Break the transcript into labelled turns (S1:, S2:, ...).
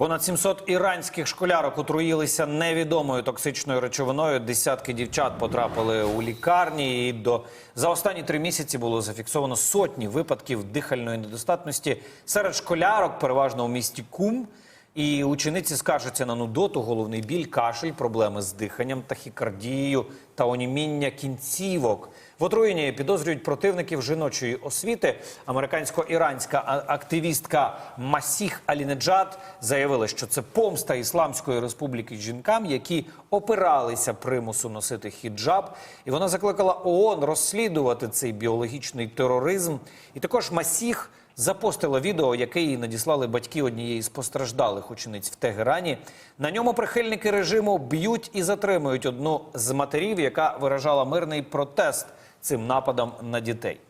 S1: Понад 700 іранських школярок отруїлися невідомою токсичною речовиною. Десятки дівчат потрапили у лікарні. І до за останні три місяці було зафіксовано сотні випадків дихальної недостатності серед школярок, переважно у місті Кум. І учениці скаржаться на нудоту, головний біль, кашель, проблеми з диханням, тахікардією та оніміння кінцівок. В отруєнні підозрюють противників жіночої освіти. Американсько-іранська активістка Масіх Алінеджад заявила, що це помста Ісламської республіки жінкам, які опиралися примусу носити хіджаб. І вона закликала ООН розслідувати цей біологічний тероризм. І також Масіх запостила відео, яке їй надіслали батьки однієї з постраждалих учениць в Тегерані. На ньому прихильники режиму б'ють і затримують одну з матерів, яка виражала мирний протест цим нападам на дітей.